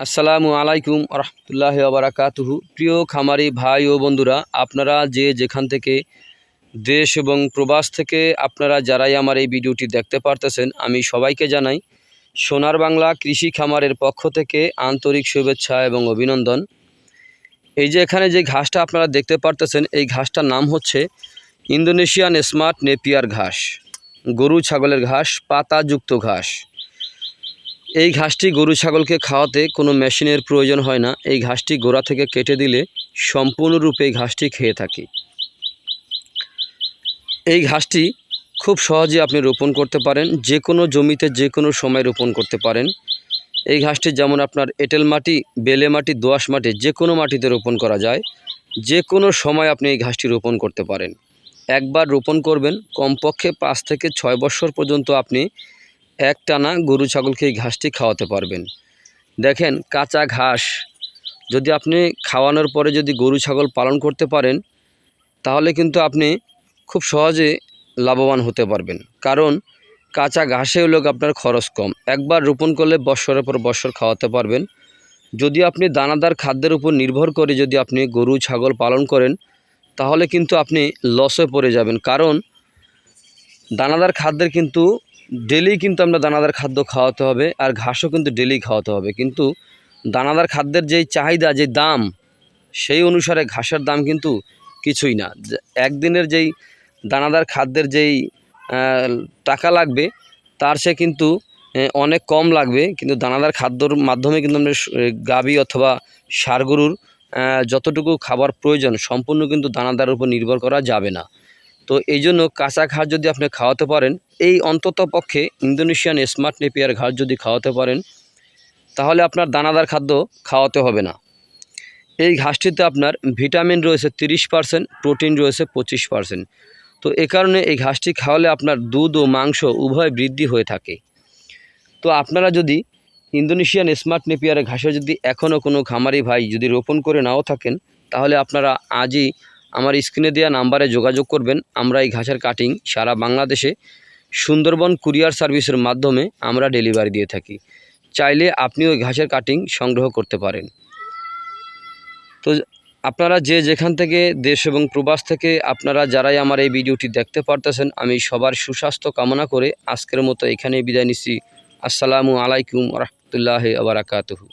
আসসালামু আলাইকুম রহমতুল্লাহ বারাকাতুহু। প্রিয় খামারি ভাই ও বন্ধুরা, আপনারা যে যেখান থেকে দেশ এবং প্রবাস থেকে আপনারা যারাই আমার এই ভিডিওটি দেখতে পারতেছেন, আমি সবাইকে জানাই সোনার বাংলা কৃষি খামারের পক্ষ থেকে আন্তরিক শুভেচ্ছা এবং অভিনন্দন। এই যে এখানে যে ঘাসটা আপনারা দেখতে পারতেছেন, এই ঘাসটার নাম হচ্ছে ইন্দোনেশিয়ান স্মার্ট নেপিয়ার ঘাস, গরু, ছাগলের ঘাস, পাতাযুক্ত ঘাস। এই ঘাসটি গরু ছাগলকে খাওয়াতে কোনো মেশিনের প্রয়োজন হয় না। এই ঘাসটি গোড়া থেকে কেটে দিলে সম্পূর্ণরূপে এই ঘাসটি খেয়ে থাকে। এই ঘাসটি খুব সহজে আপনি রোপণ করতে পারেন যে কোনো জমিতে যে কোনো সময় রোপণ করতে পারেন। এই ঘাসটি যেমন আপনার এঁটেল মাটি, বেলে মাটি দোআঁশ মাটি যে কোনো মাটিতে রোপণ করা যায়। যে কোনো সময় আপনি এই ঘাসটি রোপণ করতে পারেন। একবার রোপণ করবেন, কমপক্ষে পাঁচ থেকে ছয় বছর পর্যন্ত আপনি এক টানা গরু, ছাগলকে এই ঘাসটি খাওয়াতে পারবেন। দেখেন, কাঁচা ঘাস। যদি আপনি খাওয়ানোর পরে যদি গরু, ছাগল পালন করতে পারেন, তাহলে কিন্তু আপনি খুব সহজে লাভবান হতে পারবেন। কারণ, কাঁচা ঘাসে হলো আপনার খরচ কম। একবার রোপণ করলে বৎসরের পর বৎসর খাওয়াতে পারবেন। যদি আপনি দানাদার খাদ্যের উপর নির্ভর করে যদি আপনি গরু, ছাগল পালন করেন, তাহলে কিন্তু আপনি লসে পড়ে যাবেন। কারণ, দানাদার খাদ্যের কিন্তু ডেলি কিন্তু আমরা দানাদার খাদ্য খাওয়াতে হবে আর ঘাসও কিন্তু ডেলি খাওয়াতে হবে। কিন্তু দানাদার খাদ্যের যেই চাহিদা যে দাম, সেই অনুসারে ঘাসের দাম কিন্তু কিছুই না। একদিনের যেই দানাদার খাদ্যের যেই টাকা লাগবে, তার সে কিন্তু অনেক কম লাগবে। কিন্তু দানাদার খাদ্যর মাধ্যমে কিন্তু আমরা গাভী অথবা ষাঁড় গরুর যতটুকু খাবার প্রয়োজন, সম্পূর্ণ কিন্তু দানাদার উপর নির্ভর করা যাবে না। তো এই জন্য কাঁচা ঘাস যদি আপনি খাওয়াতে পারেন, এই অন্তত পক্ষে ইন্দোনেশিয়ান স্মার্ট নেপিয়ার ঘাস যদি খাওয়াতে পারেন, তাহলে আপনার দানাদার খাদ্য খাওয়াতে হবে না। এই ঘাসটিতে আপনার ভিটামিন রয়েছে তিরিশ পার্সেন্ট, প্রোটিন রয়েছে পঁচিশ পার্সেন্ট। তো এ কারণে এই ঘাসটি খাওয়ালে আপনার দুধ ও মাংস উভয় বৃদ্ধি হয়ে থাকে। তো আপনারা যদি ইন্দোনেশিয়ান স্মার্ট নেপিয়ারের ঘাসে যদি এখনও কোনো খামারি ভাই যদি রোপণ করে নাও থাকেন, তাহলে আপনারা আজই আমার স্ক্রিনে দেওয়া নাম্বারে যোগাযোগ করবেন। আমরা এই ঘাসের কাটিং সারা বাংলাদেশে সুন্দরবন কুরিয়ার সার্ভিসের মাধ্যমে আমরা ডেলিভারি দিয়ে থাকি। চাইলে আপনি ওই ঘাসের কাটিং সংগ্রহ করতে পারেন। তো আপনারা যে যেখান থেকে দেশ এবং প্রবাস থেকে আপনারা যারাই আমার এই ভিডিওটি দেখতে পারতেছেন, আমি সবার সুস্বাস্থ্য কামনা করে আজকের মতো এখানেই বিদায় নিচ্ছি। আসসালামু আলাইকুম রহমতুল্লাহ আবরাকাতহু